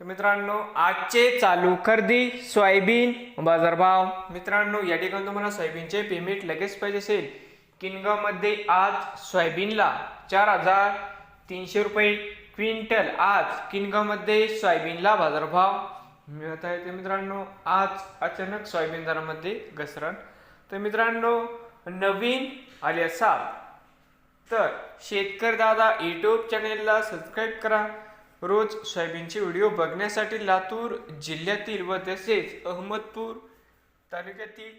तर मित्रांनो आजचे चालू खरेदी सोयाबीन बाजारभाव मित्रांनो या ठिकाणी तुम्हाला सोयाबीनचे पेमेंट लगेच पाहिजे असेल. किनगावमध्ये आज सोयाबीनला चार हजार तीनशे रुपये क्विंटल आज किनगावमध्ये सोयाबीनला बाजारभाव मिळत आहे. तर मित्रांनो आज अचानक सोयाबीन दरामध्ये घसरण. तर मित्रांनो नवीन आले असाल तर शेतकरी दादा यूट्यूब चॅनेलला सबस्क्राईब करा. रोज सोयाबीनचे व्हिडिओ बघण्यासाठी लातूर जिल्ह्यातील व तसेच अहमदपूर तालुक्यातील